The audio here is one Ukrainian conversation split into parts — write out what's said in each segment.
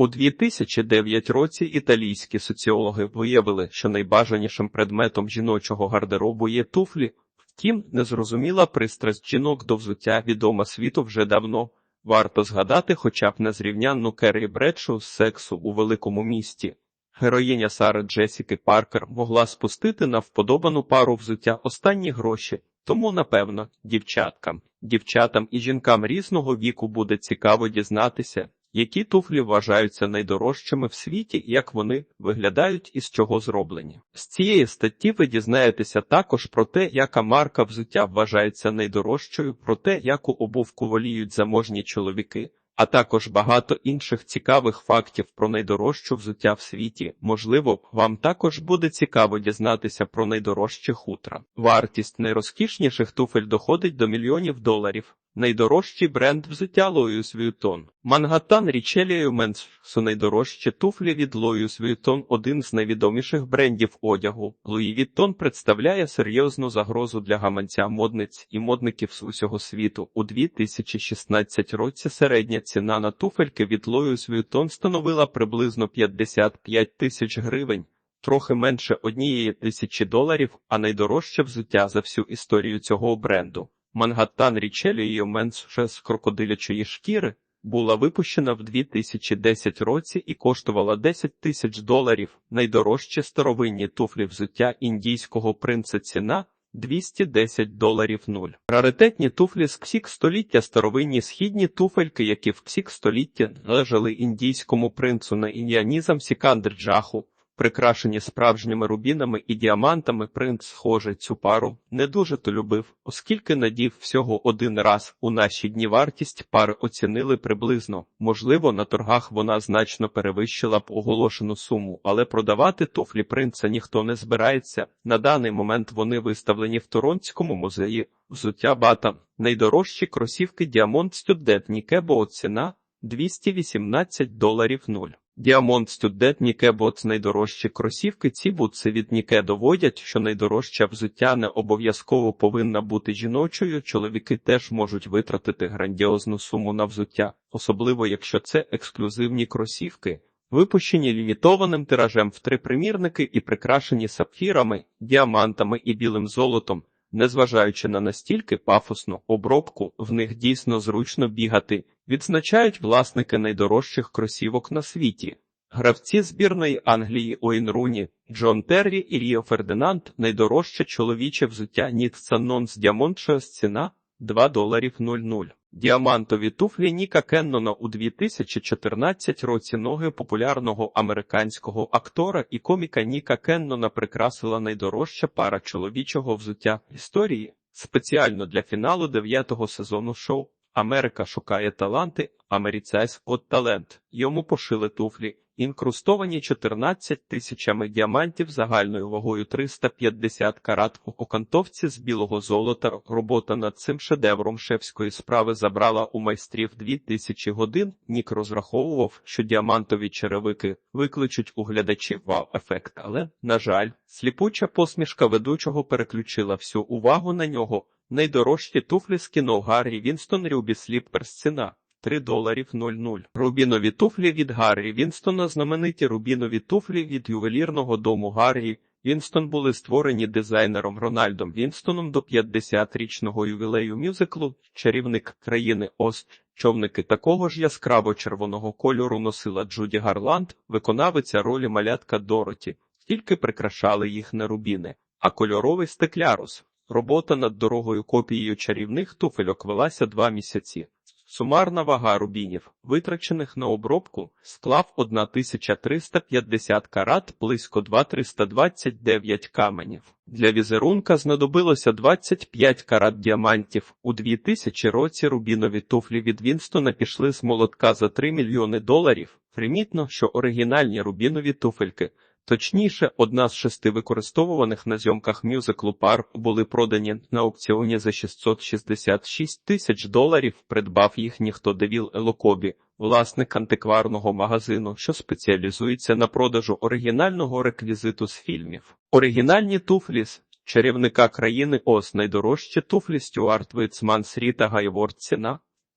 У 2009 році італійські соціологи виявили, що найбажанішим предметом жіночого гардеробу є туфлі. Втім, незрозуміла пристрасть жінок до взуття відома світу вже давно. Варто згадати хоча б незрівнянну Керрі Бредшоу з сексу у великому місті. Героїня Сари Джесіки Паркер могла спустити на вподобану пару взуття останні гроші, тому, напевно, дівчаткам, дівчатам і жінкам різного віку буде цікаво дізнатися, які туфлі вважаються найдорожчими в світі, як вони виглядають і з чого зроблені. З цієї статті ви дізнаєтеся також про те, яка марка взуття вважається найдорожчою, про те, яку обувку воліють заможні чоловіки, а також багато інших цікавих фактів про найдорожчу взуття в світі. Можливо, вам також буде цікаво дізнатися про найдорожче хутра. Вартість найрозкішніших туфель доходить до мільйонів доларів. Найдорожчий бренд взуття Лоюс Vuitton. Мангаттан Річелія Менс найдорожчі туфлі від Лоюс Vuitton – один з найвідоміших брендів одягу. Луї Vuitton представляє серйозну загрозу для гаманця модниць і модників з усього світу. У 2016 році середня ціна на туфельки від Лоюс Vuitton становила приблизно 55 тисяч гривень. Трохи менше однієї тисячі доларів, а найдорожче взуття за всю історію цього бренду. Мангаттан Річеліо Менс з крокодилячої шкіри була випущена в 2010 році і коштувала 10 тисяч доларів. Найдорожчі старовинні туфлі взуття індійського принца ціна 210 доларів нуль. Раритетні туфлі з ксік століття старовинні східні туфельки, які в ксік століття належали індійському принцу на ім'я Сікандр Джаху. Прикрашені справжніми рубінами і діамантами, принц, схоже, цю пару не дуже то любив, оскільки надів всього один раз у наші дні вартість пари оцінили приблизно. Можливо, на торгах вона значно перевищила б оголошену суму, але продавати туфлі принца ніхто не збирається. На даний момент вони виставлені в Торонському музеї. Взуття бата найдорожчі кросівки Діамонт Стюдет Нікебо ціна 218 доларів нуль. Діамонт Стюдет Ніке Ботс найдорожчі кросівки. Ці бутси від Ніке доводять, що найдорожче взуття не обов'язково повинна бути жіночою. Чоловіки теж можуть витратити грандіозну суму на взуття, особливо якщо це ексклюзивні кросівки, випущені лімітованим тиражем в три примірники і прикрашені сапфірами, діамантами і білим золотом. Незважаючи на настільки пафосну обробку, в них дійсно зручно бігати, відзначають власники найдорожчих кросівок на світі. Гравці збірної Англії Оін Руні, Джон Террі і Ріо Фердинанд найдорожче чоловіче взуття Ніт Саннон з Діамонт ціна 2 доларів 00. Діамантові туфлі Ніка Кеннона у 2014 році ноги популярного американського актора і коміка Ніка Кеннона прикрасила найдорожча пара чоловічого взуття історії спеціально для фіналу дев'ятого сезону шоу. Америка шукає таланти, Америцайс от талент. Йому пошили туфлі, інкрустовані 14 тисячами діамантів загальною вагою 350 карат у окантовці з білого золота. Робота над цим шедевром шефської справи забрала у майстрів 2000 годин. Нік розраховував, що діамантові черевики викличуть у глядачів вау-ефект, але, на жаль, сліпуча посмішка ведучого переключила всю увагу на нього. Найдорожчі туфлі з кіно Гаррі Вінстон Рюбі Сліпперс ціна 3 доларів 00. Рубінові туфлі від Гаррі Вінстона знамениті рубінові туфлі від ювелірного дому Гаррі Вінстон були створені дизайнером Рональдом Вінстоном до 50-річного ювілею мюзиклу Чарівник країни Оз. Човники такого ж яскраво червоного кольору носила Джуді Гарланд, виконавиця ролі малятка Дороті, тільки прикрашали їх на рубіни, а кольоровий стеклярус. Робота над дорогою копією чарівних туфельок велася два місяці. Сумарна вага рубінів, витрачених на обробку, склав 1350 карат близько 2329 каменів. Для візерунка знадобилося 25 карат діамантів. У 2000 році рубінові туфлі від Вінстона пішли з молотка за 3 мільйони доларів. Примітно, що оригінальні рубінові туфельки Точніше, одна з шести використовуваних на зйомках мюзиклу пар були продані на аукціоні за 666 тисяч доларів. Придбав їх ніхто Девіл Елокобі, власник антикварного магазину, що спеціалізується на продажу оригінального реквізиту з фільмів. Оригінальні туфлі з чарівника країни Ос найдорожчі туфлі Стюарт Вицман Сріта Гайворд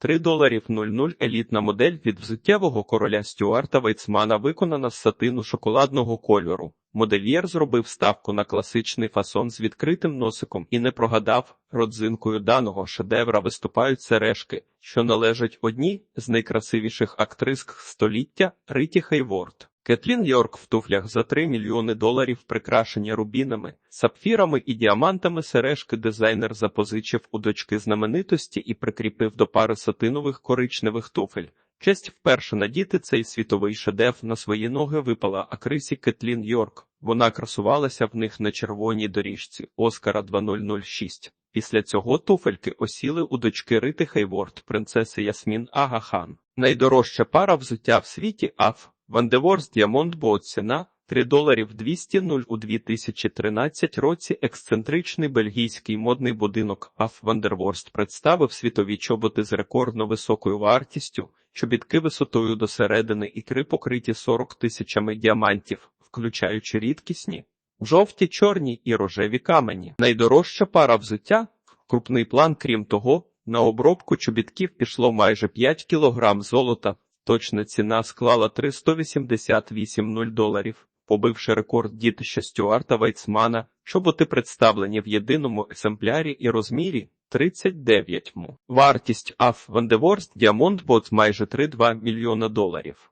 3 доларів 00 елітна модель від взуттєвого короля Стюарта Вейцмана виконана з сатину шоколадного кольору. Модельєр зробив ставку на класичний фасон з відкритим носиком і не прогадав. Родзинкою даного шедевра виступають сережки, що належать одній з найкрасивіших актриск століття Риті Хейворд. Кетлін Йорк в туфлях за 3 мільйони доларів прикрашені рубінами, сапфірами і діамантами сережки дизайнер запозичив у дочки знаменитості і прикріпив до пари сатинових коричневих туфель. Честь вперше надіти цей світовий шедевр на свої ноги випала акрисі Кетлін Йорк. Вона красувалася в них на червоній доріжці Оскара 2006. Після цього туфельки осіли у дочки Рити Хейворд, принцеси Ясмін Агахан. Найдорожча пара взуття в світі АФ Вандеворс Діамонт Бо ціна 3 доларів 200 нуль у 2013 році ексцентричний бельгійський модний будинок АФ Вандерворст представив світові чоботи з рекордно високою вартістю, чобітки висотою до середини ікри покриті 40 тисячами діамантів, включаючи рідкісні, жовті, чорні і рожеві камені. Найдорожча пара взуття крупний план, крім того, на обробку чобітків пішло майже 5 кілограм золота. Точна ціна склала 388 нуль доларів, побивши рекорд дітища Стюарта Вайцмана, чоботи представлені в єдиному екземплярі і розмірі 39 му. Вартість АФ Вандеворст Діамонт Бот майже 3,2 мільйона доларів.